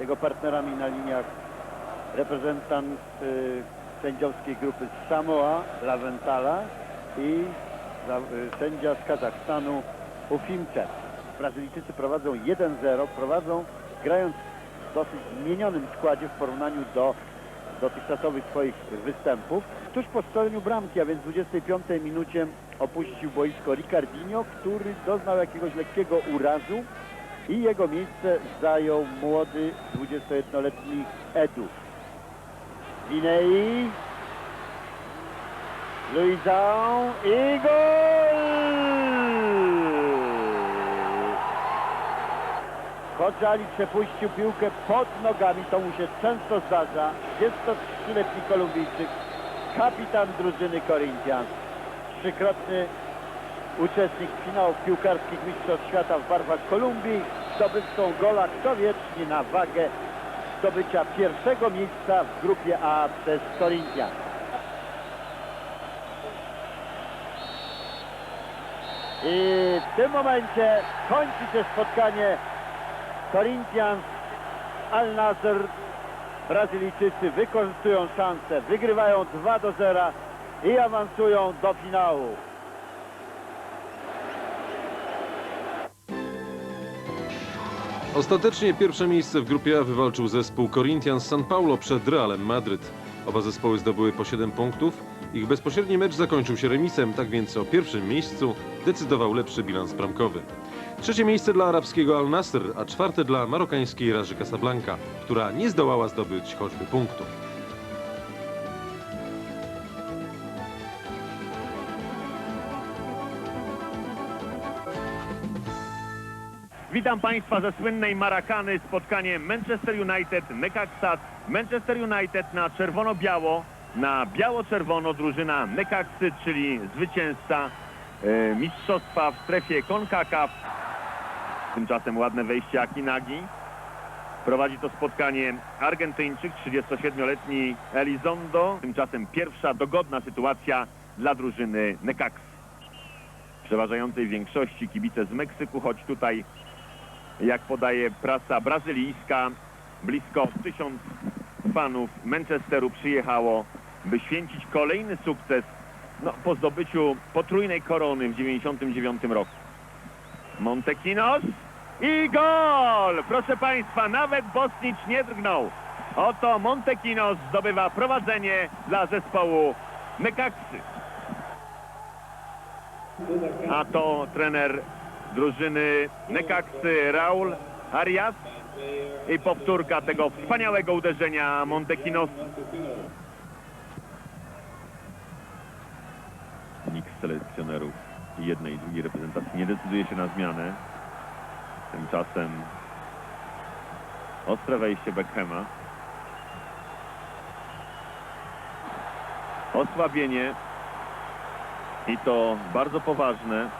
Jego partnerami na liniach reprezentant y, sędziowskiej grupy z Samoa, Laventala i y, sędzia z Kazachstanu Ufimcev. Brazylijczycy prowadzą 1-0, prowadzą grając w dosyć zmienionym składzie w porównaniu do dotychczasowych swoich występów. Tuż po strzeleniu bramki, a więc w 25 minucie opuścił boisko Ricardinho, który doznał jakiegoś lekkiego urazu i jego miejsce zajął młody 21-letni Edu. Winei, Luizão i gol! Kodżali przepuścił piłkę pod nogami, to mu się często zdarza. 23-letni Kolumbijczyk, kapitan drużyny Corinthians, trzykrotny uczestnik finałów piłkarskich Mistrzostw Świata w barwach Kolumbii, zdobywcą gola kto wiecznie na wagę zdobycia pierwszego miejsca w grupie A przez Corinthians. I w tym momencie kończy się spotkanie Corinthians Al Nasr. Brazylijczycy wykorzystują szansę, wygrywają 2 do 0 i awansują do finału. Ostatecznie pierwsze miejsce w grupie A wywalczył zespół Corinthians San Paulo przed Realem Madryt. Oba zespoły zdobyły po 7 punktów. Ich bezpośredni mecz zakończył się remisem, tak więc o pierwszym miejscu decydował lepszy bilans bramkowy. Trzecie miejsce dla arabskiego Al Nasr, a czwarte dla marokańskiej Raży Casablanca, która nie zdołała zdobyć choćby punktów. Witam Państwa ze słynnej Marakany, spotkanie Manchester United, Necaxa. Manchester United na czerwono-biało, na biało-czerwono drużyna Necaxy, czyli zwycięzca e, mistrzostwa w strefie CONCACAF. Tymczasem ładne wejście Akinagi. Prowadzi to spotkanie Argentyńczyk, 37-letni Elizondo. Tymczasem pierwsza dogodna sytuacja dla drużyny Necaxy. W przeważającej większości kibice z Meksyku, choć tutaj jak podaje prasa brazylijska, blisko tysiąc fanów Manchesteru przyjechało, by święcić kolejny sukces no, po zdobyciu potrójnej korony w 99 roku. Montekinos i gol! Proszę Państwa, nawet Bosnicz nie drgnął. Oto Montekinos zdobywa prowadzenie dla zespołu Necaxy. A to trener drużyny Necaxy Raul Arias i powtórka tego wspaniałego uderzenia Montekinos. Nikt z selekcjonerów jednej i drugiej reprezentacji nie decyduje się na zmianę. Tymczasem ostre wejście Beckhama. Osłabienie i to bardzo poważne.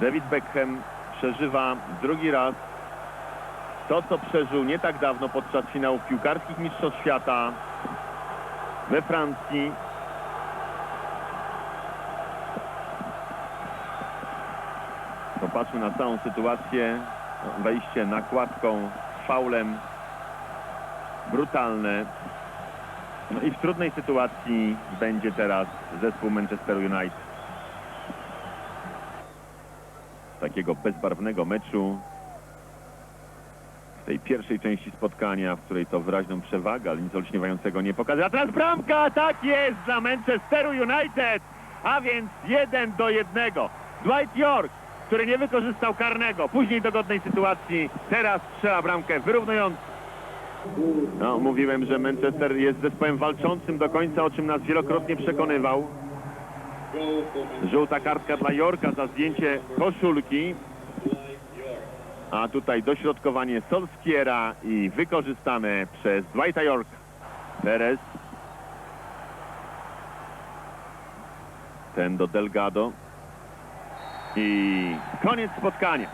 David Beckham przeżywa drugi raz to, co przeżył nie tak dawno podczas finałów piłkarskich Mistrzostw Świata we Francji. Popatrzmy na całą sytuację. Wejście nakładką, faulem brutalne. No i w trudnej sytuacji będzie teraz zespół Manchester United. Takiego bezbarwnego meczu w tej pierwszej części spotkania, w której to wyraźną przewagę, ale nic olśniewającego nie pokazuje. A teraz bramka, tak jest, dla Manchesteru United, a więc jeden do jednego. Dwight York, który nie wykorzystał karnego, później dogodnej sytuacji, teraz strzela bramkę wyrównującą. No, mówiłem, że Manchester jest zespołem walczącym do końca, o czym nas wielokrotnie przekonywał. Żółta kartka dla Jorka za zdjęcie koszulki. A tutaj dośrodkowanie Solskiera i wykorzystane przez Dwighta Yorka. Perez. Ten do Delgado. I koniec spotkania.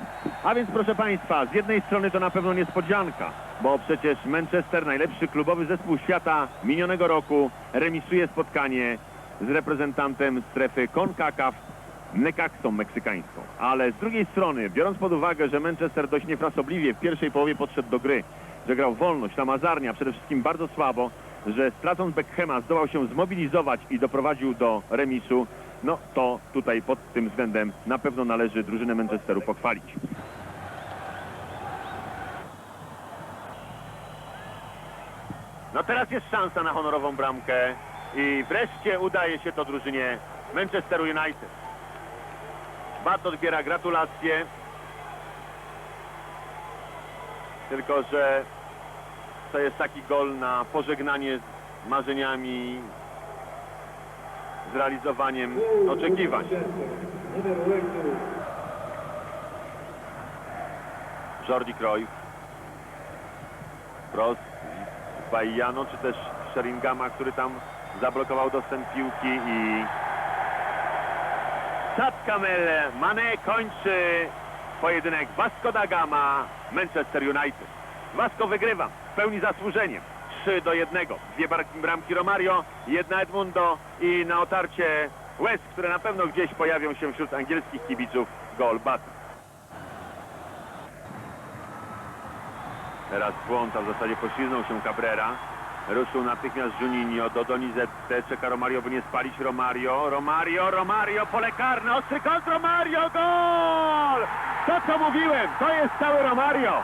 A więc proszę Państwa, z jednej strony to na pewno niespodzianka, bo przecież Manchester, najlepszy klubowy zespół świata minionego roku, remisuje spotkanie z reprezentantem strefy CONCACAF Necaxą meksykańską. Ale z drugiej strony, biorąc pod uwagę, że Manchester dość niefrasobliwie w pierwszej połowie podszedł do gry, że grał wolno, ślamazarnia, przede wszystkim bardzo słabo, że stracąc Beckhama zdołał się zmobilizować i doprowadził do remisu, no to tutaj pod tym względem na pewno należy drużynę Manchesteru pochwalić. No teraz jest szansa na honorową bramkę i wreszcie udaje się to drużynie Manchester United. Bat odbiera gratulacje. Tylko, że to jest taki gol na pożegnanie z marzeniami, z realizowaniem oczekiwań. Jordi Cruyff. Prost, Bajano, czy też Sheringama, który tam zablokował dostęp piłki i Satkamel Mane kończy pojedynek Vasco da Gama Manchester United. Vasco wygrywa w pełni zasłużeniem. 3 do 1. Dwie bramki Romario, jedna Edmundo i na otarcie łez, które na pewno gdzieś pojawią się wśród angielskich kibiców, gol Batu. Teraz błąd, a w zasadzie pośliznął się Cabrera. Ruszył natychmiast Juninho do Donizette. Czeka Romario, by nie spalić Romario. Romario, Romario, pole karne, ostry kąt Romario, gol! To co mówiłem, to jest cały Romario.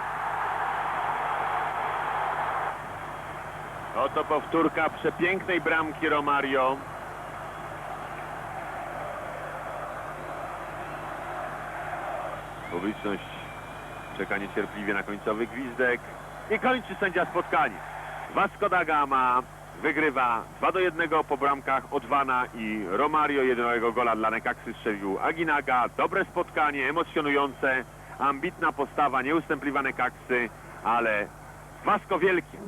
Oto powtórka przepięknej bramki Romario. Publiczność czeka niecierpliwie na końcowy gwizdek i kończy sędzia spotkanie. Vasco da Gama wygrywa 2 do 1 po bramkach Odwana i Romario jednego gola dla Nekaksy strzelił Aginaga. Dobre spotkanie, emocjonujące, ambitna postawa, nieustępliwa Nekaksy, ale Vasco wielkie.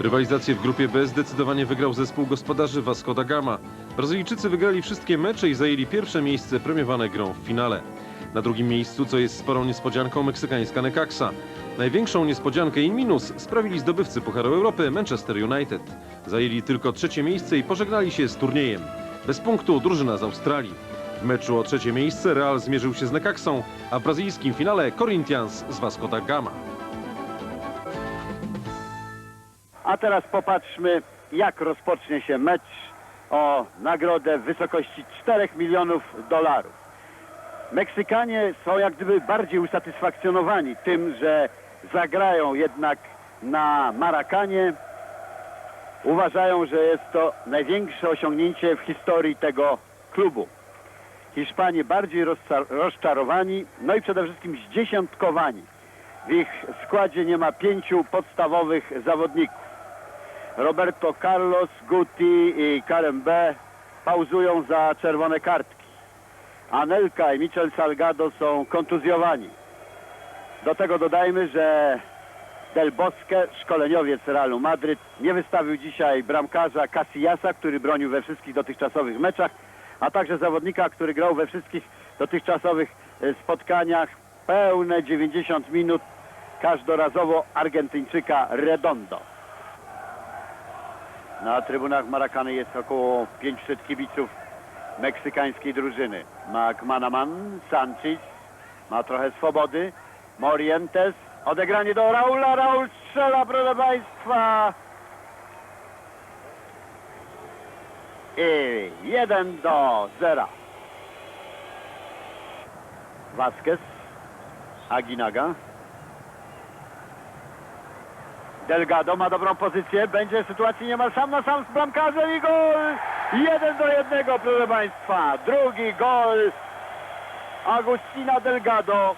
Rywalizację w grupie B zdecydowanie wygrał zespół gospodarzy Vasco da Gama. Brazylijczycy wygrali wszystkie mecze i zajęli pierwsze miejsce premiowane grą w finale. Na drugim miejscu, co jest sporą niespodzianką, meksykańska Necaxa. Największą niespodziankę i minus sprawili zdobywcy Pucharu Europy Manchester United. Zajęli tylko trzecie miejsce i pożegnali się z turniejem. Bez punktu drużyna z Australii. W meczu o trzecie miejsce Real zmierzył się z Necaxą, a w brazylijskim finale Corinthians z Vasco da Gama. A teraz popatrzmy, jak rozpocznie się mecz o nagrodę w wysokości 4 milionów dolarów. Meksykanie są jak gdyby bardziej usatysfakcjonowani tym, że zagrają jednak na Marakanie. Uważają, że jest to największe osiągnięcie w historii tego klubu. Hiszpanie bardziej rozczarowani, no i przede wszystkim zdziesiątkowani. W ich składzie nie ma pięciu podstawowych zawodników. Roberto Carlos, Guti i Karen B. pauzują za czerwone kartki. Anelka i Michel Salgado są kontuzjowani. Do tego dodajmy, że Del Bosque, szkoleniowiec Realu Madryt, nie wystawił dzisiaj bramkarza Casillasa, który bronił we wszystkich dotychczasowych meczach, a także zawodnika, który grał we wszystkich dotychczasowych e, spotkaniach pełne 90 minut, każdorazowo Argentyńczyka Redondo. Na trybunach Marakany jest około 500 kibiców meksykańskiej drużyny. McManaman, Sanchez ma trochę swobody. Morientes, odegranie do Raula. Raul strzela, proszę Państwa. I 1 do 0. Vasquez, Aginaga. Delgado ma dobrą pozycję, będzie w sytuacji niemal sam na sam z bramkarzem i gol! 1 do 1, proszę Państwa. Drugi gol Agustina Delgado,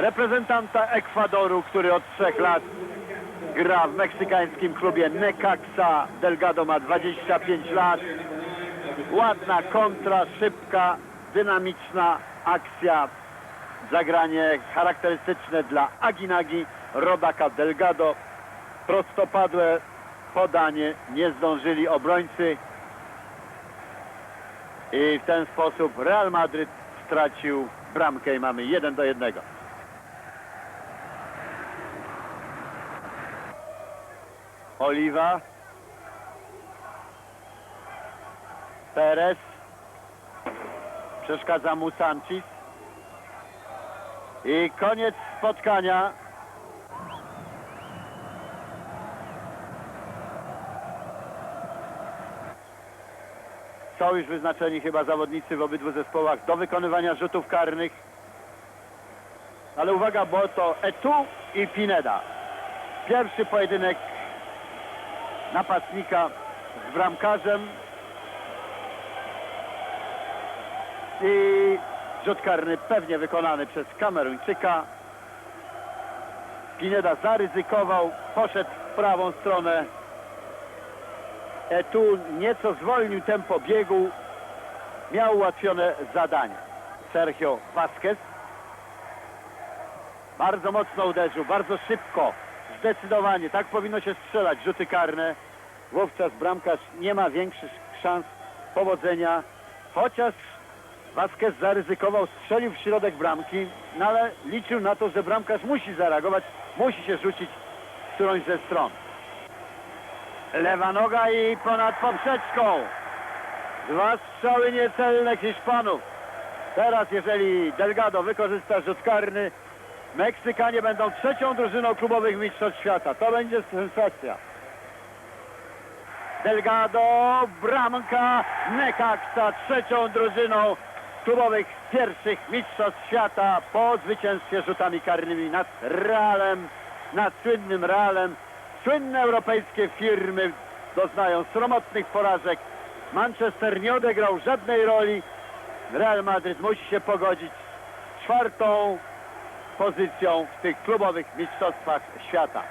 reprezentanta Ekwadoru, który od trzech lat gra w meksykańskim klubie Necaxa. Delgado ma 25 lat. Ładna kontra, szybka, dynamiczna akcja. Zagranie charakterystyczne dla Aginagi, rodaka Delgado. Prostopadłe podanie, nie zdążyli obrońcy. I w ten sposób Real Madryt stracił bramkę i mamy 1 do 1. Oliwa. Perez. Przeszkadza mu Sanchez. I koniec spotkania. Są już wyznaczeni chyba zawodnicy w obydwu zespołach do wykonywania rzutów karnych. Ale uwaga, bo to Etu i Pineda. Pierwszy pojedynek napastnika z bramkarzem. I rzut karny pewnie wykonany przez Kameruńczyka. Pineda zaryzykował, poszedł w prawą stronę. Etu nieco zwolnił tempo biegu. Miał ułatwione zadanie. Sergio Vasquez bardzo mocno uderzył, bardzo szybko, zdecydowanie. Tak powinno się strzelać, rzuty karne. Wówczas bramkarz nie ma większych szans powodzenia. Chociaż Vasquez zaryzykował, strzelił w środek bramki, no ale liczył na to, że bramkarz musi zareagować, musi się rzucić w którąś ze stron. Lewa noga i ponad poprzeczką. Dwa strzały niecelne Hiszpanów. Teraz jeżeli Delgado wykorzysta rzut karny, Meksykanie będą trzecią drużyną klubowych mistrzostw świata. To będzie sensacja. Delgado, bramka, Necaxa trzecią drużyną klubowych pierwszych mistrzostw świata po zwycięstwie rzutami karnymi nad Realem, nad słynnym Realem. Słynne europejskie firmy doznają sromotnych porażek. Manchester nie odegrał żadnej roli. Real Madryt musi się pogodzić z czwartą pozycją w tych klubowych mistrzostwach świata.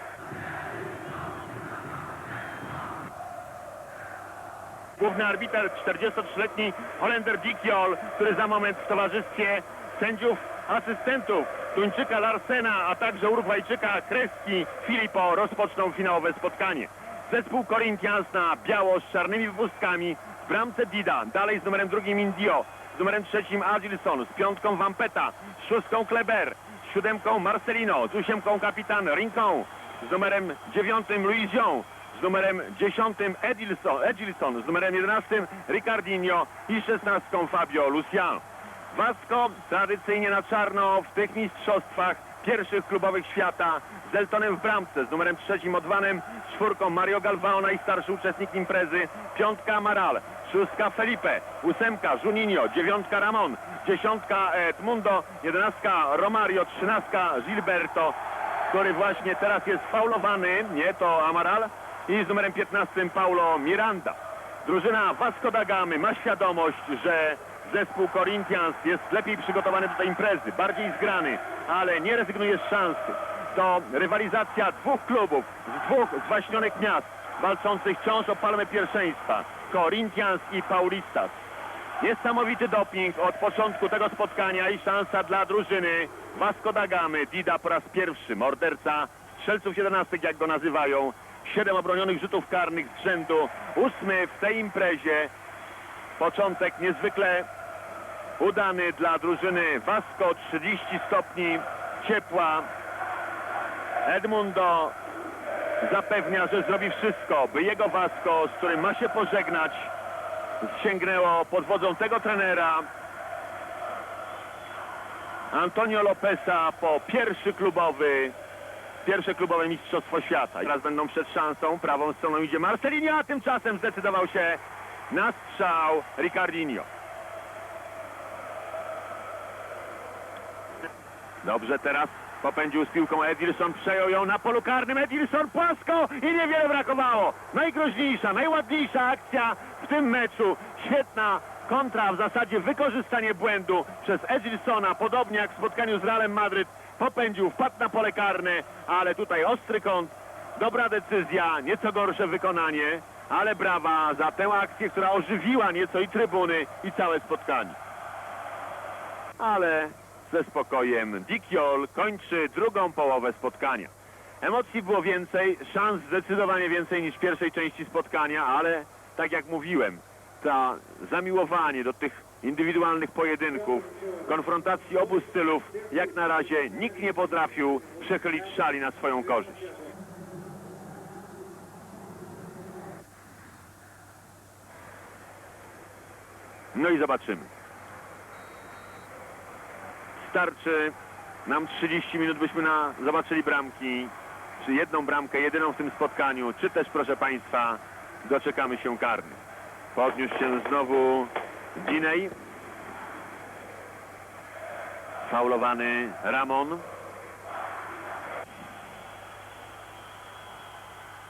Główny arbiter 43-letni Holender Dikiol, który za moment w towarzystwie sędziów asystentów Tuńczyka Larsena, a także Urugwajczyka Kreski Filipo rozpoczną finałowe spotkanie. Zespół Corinthians na biało z czarnymi wypustkami w bramce Dida, dalej z numerem drugim Indio, z numerem trzecim Agilson, z piątką Vampeta, z szóstką Kleber, siódemką Marcelino, z ósiemką kapitan Rincon, z numerem dziewiątym Luizion, z numerem 10 Edilson, Edilson, z numerem 11 Ricardinho i 16 Fabio Luciano. Vasco tradycyjnie na czarno w tych mistrzostwach pierwszych klubowych świata z Eltonem w bramce, z numerem trzecim Odwanem, czwórką Mario Galvao, najstarszy uczestnik imprezy, piątka Amaral, szóstka Felipe, ósemka Juninho, dziewiątka Ramon, dziesiątka Edmundo, jedenastka Romario, trzynastka Gilberto, który właśnie teraz jest faulowany, nie to Amaral, i z numerem 15 Paulo Miranda. Drużyna Vasco da Gamy ma świadomość, że zespół Corinthians jest lepiej przygotowany do tej imprezy, bardziej zgrany, ale nie rezygnuje z szansy. To rywalizacja dwóch klubów z dwóch zwaśnionych miast, walczących wciąż o palmę pierwszeństwa. Corinthians i Paulistas. Niesamowity doping od początku tego spotkania i szansa dla drużyny Vasco da Gamy. Dida po raz pierwszy, morderca strzelców 11, jak go nazywają. Siedem obronionych rzutów karnych z rzędu. Ósmy w tej imprezie. Początek niezwykle udany dla drużyny Vasco. 30 stopni ciepła. Edmundo zapewnia, że zrobi wszystko, by jego Vasco, z którym ma się pożegnać, sięgnęło pod wodzą tego trenera Antonio Lopeza po pierwszy klubowy pierwsze klubowe mistrzostwo świata. Teraz będą przed szansą, prawą stroną idzie Marcelinho, a tymczasem zdecydował się na strzał Ricardinho. Dobrze, teraz popędził z piłką Edilson, przejął ją na polu karnym, Edilson płasko i niewiele brakowało. Najgroźniejsza, najładniejsza akcja w tym meczu. Świetna kontra, w zasadzie wykorzystanie błędu przez Edilsona, podobnie jak w spotkaniu z Realem Madryt. Popędził, wpadł na pole karne, ale tutaj ostry kąt, dobra decyzja, nieco gorsze wykonanie, ale brawa za tę akcję, która ożywiła nieco i trybuny i całe spotkanie ale ze spokojem Dikiol kończy drugą połowę spotkania. Emocji było więcej, szans zdecydowanie więcej niż w pierwszej części spotkania, ale tak jak mówiłem, to zamiłowanie do tych indywidualnych pojedynków, konfrontacji obu stylów, jak na razie nikt nie potrafił przechylić szali na swoją korzyść. No i zobaczymy. Starczy nam 30 minut, byśmy na, zobaczyli bramki, czy jedną bramkę, jedyną w tym spotkaniu, czy też, proszę Państwa, doczekamy się karnych. Podniósł się znowu Dinej. Faulowany Ramon.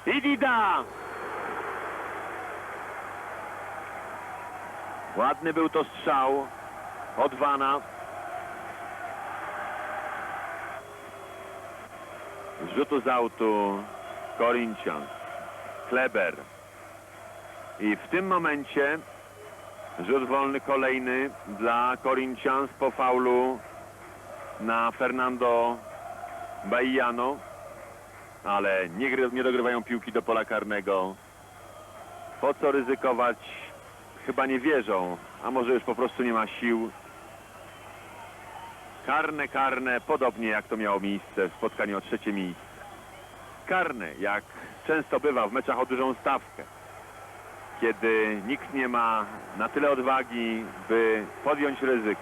I Dida! Ładny był to strzał od Wana. Rzutu z autu Corinthians, Kleber. I w tym momencie rzut wolny kolejny dla Corinthians po faulu na Fernando Baijano. Ale nie, nie dogrywają piłki do pola karnego. Po co ryzykować? Chyba nie wierzą, a może już po prostu nie ma sił. Karne, karne, podobnie jak to miało miejsce w spotkaniu o trzecie miejsce. Karne, jak często bywa w meczach o dużą stawkę. Kiedy nikt nie ma na tyle odwagi, by podjąć ryzyko.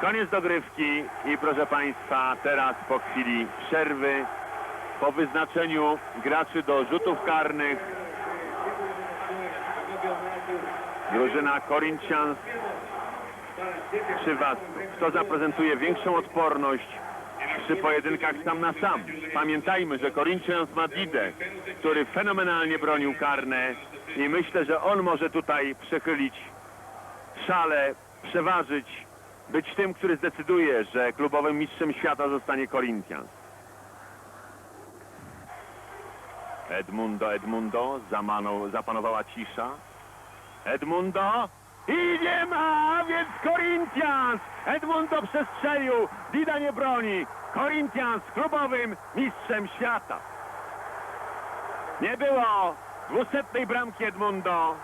Koniec dogrywki i proszę Państwa, teraz po chwili przerwy, po wyznaczeniu graczy do rzutów karnych, drużyna Corinthians przy Was, kto zaprezentuje większą odporność przy pojedynkach sam na sam. Pamiętajmy, że Corinthians ma który fenomenalnie bronił karne i myślę, że on może tutaj przechylić szale, przeważyć, być tym, który zdecyduje, że klubowym mistrzem świata zostanie Corinthians. Edmundo, Edmundo, zapanowała cisza. Edmundo i nie ma, więc Corinthians! Edmundo przestrzelił, Dida nie broni. Corinthians klubowym mistrzem świata. Nie było dwusetnej bramki Edmundo,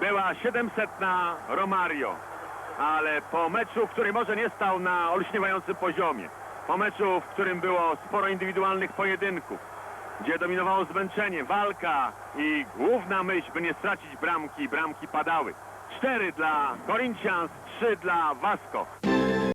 była siedemsetna Romario. Ale po meczu, który może nie stał na olśniewającym poziomie, po meczu, w którym było sporo indywidualnych pojedynków, gdzie dominowało zmęczenie, walka i główna myśl, by nie stracić bramki, bramki padały. Cztery dla Corinthians, trzy dla Vasco.